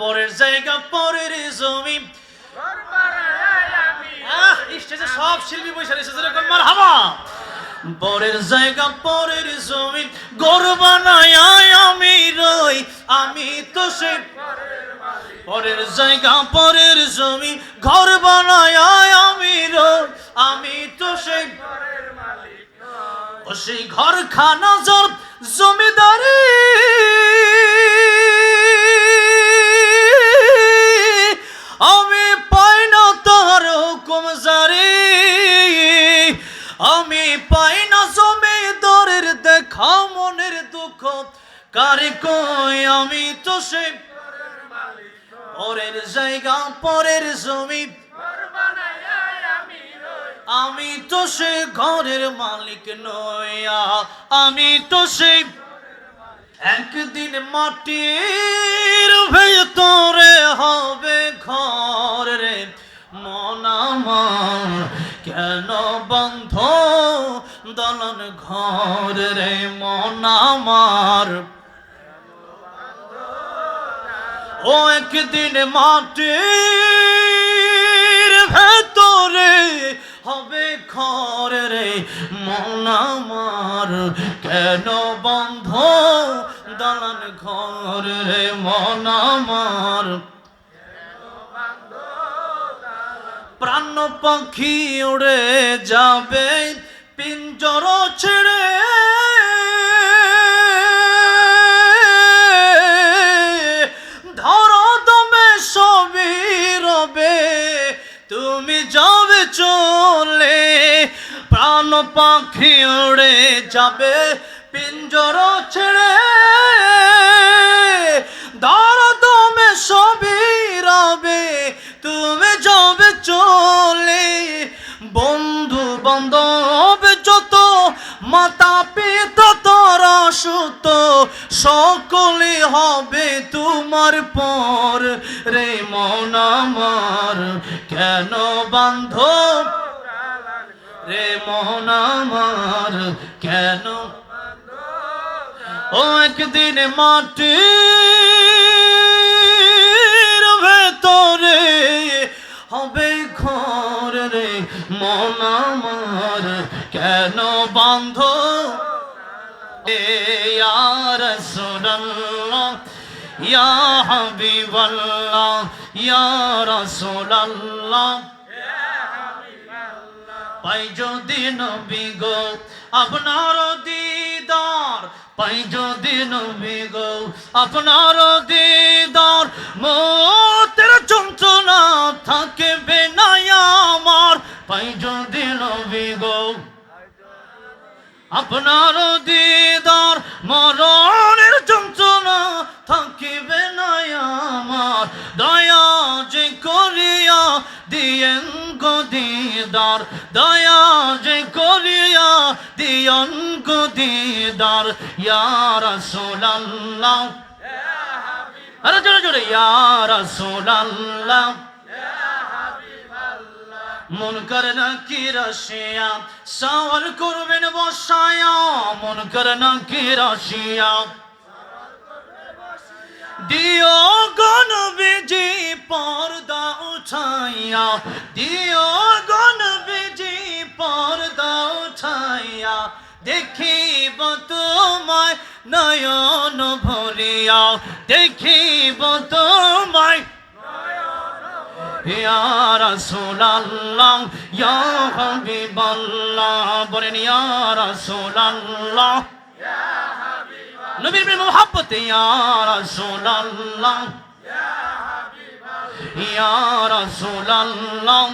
পরের জায়গা, পরের জমি। সব শিল্পী বসে যেরকম মার হাবা পরের জায়গা, পরের জমি। গরু বানায় আমি রই, আমি তো সে পরের জায়গা, পরের জমি। ঘর বানায় আমি রই, আমি তো ও সেই ঘর খানা জমিদারি। জমিদারের মনের দুঃখ, কারে কই আমি তো সেই পরের জায়গা, পরের জমি আমি তো সে ঘরের মালিক নয়া আমি তো সেই একদিন মাটির ভেতরে হবে ঘর রে। মন কেন বন্ধ? দলন ঘর রে মন আমার। ও একদিন মাটির ভেতরে হবে ঘর রে মন আমার। কেন বন্ধ দালান ঘর রে মন আমার? প্রাণ পাখি উড়ে যাবে পিঞ্জর ছেড়ে। ধর দমে সবই রবে, তুমি যাবে চলে, প্রাণ পাখি উড়ে যাবে পিঞ্জর ছেড়ে। ধর দমে সবই সকলে হবে তোমার পর। রে মন আমার, কেন বান্ধব রে মন আমার, কেন ও একদিন মাটির ভেতরে হবে ঘর রে মন আমার, কেন বান্ধ? পাই যদি আপনার দিদার। পাই যদি নবী আপনার দিদার। মোতের আপনার দিদার মরণের যন্ত্রণা থাকিবে না আমার। দয়া যে করিয়া দিয়েন গো দিদার, দয়া যে করিয়া দিয়ন গো দিদার ইয়ার সোলাল্লাহ আরে জোরে জোরে ইয়ার সোলাল্লাহ মন করে না কি রসিয়া সওয়াল করবেন বসায়া। মন করে না কি রসিয়া দিও গণ বিজি পর্দা উঠাইয়া। দিও গণ বিজি পর্দা উঠাইয়া। দেখিব তোমায় নয়ন ভরিয়া। দেখিব তোমায় ইয়া রাসূলুল্লাহ ইয়া হাবিবাল্লাহ বলেন ইয়া রাসূলুল্লাহ। নবীর প্রেম মোহাব্বত ইয়া রাসূলুল্লাহ। ইয়া রাসূলুল্লাহ